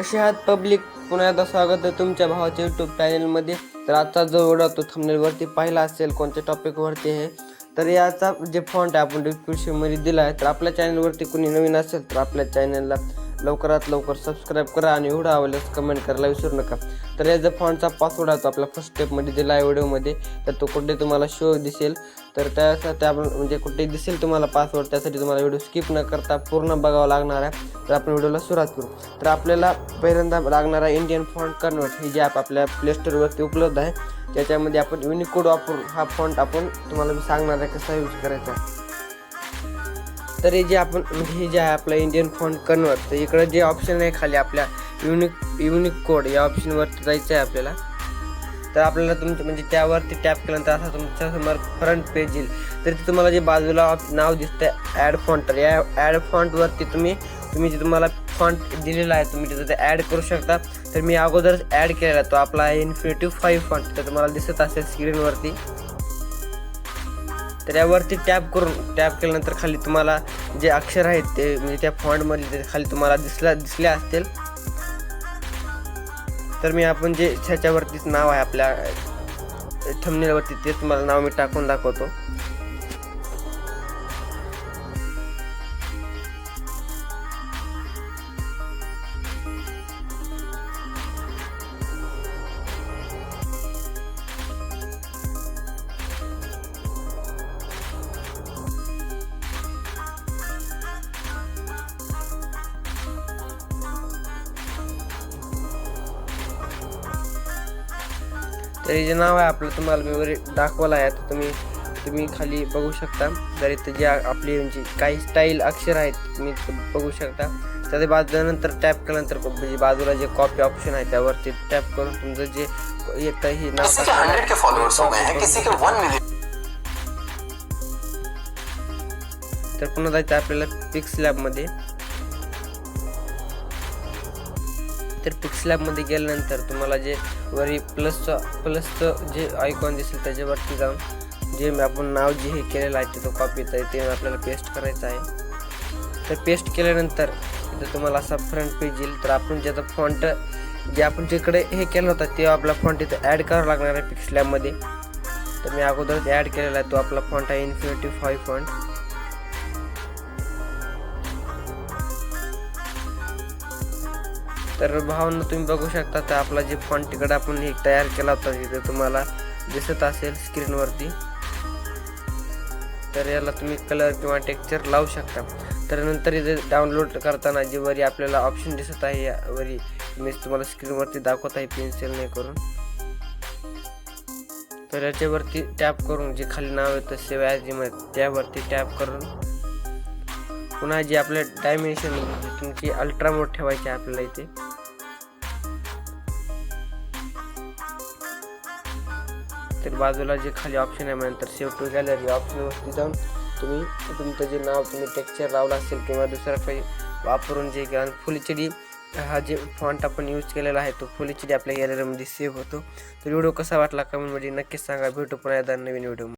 कसे आहात पब्लिक पुन्हा एकदा स्वागत आहे तुमच्या भावाच्या यूट्यूब चॅनलमध्ये तर आजचा जो व्हिडिओ तो थंबनेलवरती पाहिला असेल कोणत्या टॉपिकवरती आहे तर याचा जे फॉन्ट आहे आपण डिस्क्रिप्शनमध्ये दिला आहे तर आपल्या चॅनलवरती कोणी नवीन असेल तर आपल्या चॅनलला लवकरात लवकर सबस्क्राईब करा आणि व्हिडिओ आवडल्यास कमेंट करायला विसरू नका. तर या जर फॉन्टचा पासवर्ड आहे तो फर्स्ट स्टेपमध्ये दिला आहे व्हिडिओमध्ये तर तो कुठे तुम्हाला शो दिसेल? तर त्यासाठी आपण म्हणजे कुठे दिसेल तुम्हाला पासवर्ड त्यासाठी तुम्हाला व्हिडिओ स्किप न करता पूर्ण बघावा लागणार आहे. तर आपण व्हिडिओला सुरुवात करू. तर आपल्याला पहिल्यांदा लागणारा इंडियन फॉन्ट कन्वर्ट ही जी ॲप आपल्या प्लेस्टोरवरती उपलब्ध आहे. त्याच्यामध्ये आपण युनिकोड वापरून हा फॉन्ट आपण तुम्हाला मी सांगणार आहे कसा यूज करायचा तर हे जे आपण हे जे आहे आपलं इंडियन फॉन्ट कन्वर्ट तर इकडं जे ऑप्शन आहे खाली आपल्या युनिक युनिक कोड या ऑप्शनवरती जायचं आहे आपल्याला. तर आपल्याला तुमचं म्हणजे त्यावरती टॅप केल्यानंतर असा तुमच्यासमोर फ्रंट पेज येईल. तर ते तुम्हाला जे बाजूला नाव दिसतं ॲड फॉन्ट तर या ॲड फॉन्टवरती तुम्ही तुम्ही जे तुम्हाला फॉन्ट दिलेला आहे तुम्ही तिथं ते ॲड करू शकता. तर मी अगोदरच ॲड केलेला तो आपला आहे इन्फिनिटिव्ह फाईव्ह फॉन्ट तर तुम्हाला दिसत असेल स्क्रीनवरती तर यावरती टॅप करून टॅप केल्यानंतर खाली तुम्हाला जे अक्षर आहेत ते म्हणजे त्या फॉन्टमध्ये ते खाली तुम्हाला दिसला दिसले असतील. तर मी आपण जे ह्याच्यावरतीच नाव आहे आपल्या थंबनेलवरती ते तुम्हाला नाव मी टाकून दाखवतो. तर हे जे नाव आहे आपलं तुम्हाला मी वर दाखवलं आहे तर तुम्ही तुम्ही खाली बघू शकता. तर इथं जे आपली म्हणजे काही स्टाईल अक्षर आहेत तुम्ही बघू शकता. त्याच्या बाजूनंतर टॅप केल्यानंतर म्हणजे बाजूला जे कॉपी ऑप्शन आहे त्यावरती टॅप करून तुमचं जे येतं हे नाव तर पुन्हा जायचं आपल्याला पिक्स लॅबमध्ये तर पिक्सलॅबमध्ये गेल्यानंतर तुम्हाला जे वरी प्लसचं प्लसचं जे आयकॉन दिसेल त्याच्यावरती जाऊन जे मी आपण नाव जे हे केलेलं आहे तिथं कॉपी आहे ते आपल्याला पेस्ट करायचं आहे. तर पेस्ट केल्यानंतर तिथं तुम्हाला असा फ्रंट पेज येईल. तर आपण ज्याचा फॉन्ट जे आपण जिकडे हे केलं होतं ते आपला फॉन्ट इथं ॲड करावा लागणार आहे पिक्सलॅबमध्ये तर मी अगोदरच ॲड केलेला आहे तो आपला फॉन्ट आहे इन्फिनिटी फाय फॉन्ट तर भावना तुम्ही बघू शकता तर आपला जे फॉन्ट तिकडे आपण हे तयार केला होता तिथे तुम्हाला दिसत असेल स्क्रीनवरती तर याला तुम्ही कलर किंवा टेक्स्चर लावू शकता. तर नंतर इथे डाउनलोड करताना जे वरी आपल्याला ऑप्शन दिसत आहे या वरी मी तुम्हाला स्क्रीनवरती दाखवत आहे पेन्सिलने करून. तर याच्यावरती टॅप करून जे खाली नाव येतं सेव्ह ॲज इमेज त्यावरती टॅप करून. पुन्हा जे आपल्या डायमेन्शन तुमची अल्ट्रा मोड ठेवायची आहे आपल्याला इथे. तर बाजूला जे खाली ऑप्शन आहे म्हणतात सेव्ह टू गॅलरी ऑप्शनवरती जाऊन तुम्ही तुमचं जे नाव तुम्ही टेक्चर लावलं असेल किंवा दुसरं काही वापरून जे फुल एच डी हा जे फॉन्ट आपण यूज केलेला आहे तो फुल एच डी आपल्या गॅलरीमध्ये सेव्ह होतो. तर व्हिडिओ कसा वाटला कमेंटमध्ये नक्कीच सांगा. भेटू पुन्हा एकदा नवीन व्हिडिओ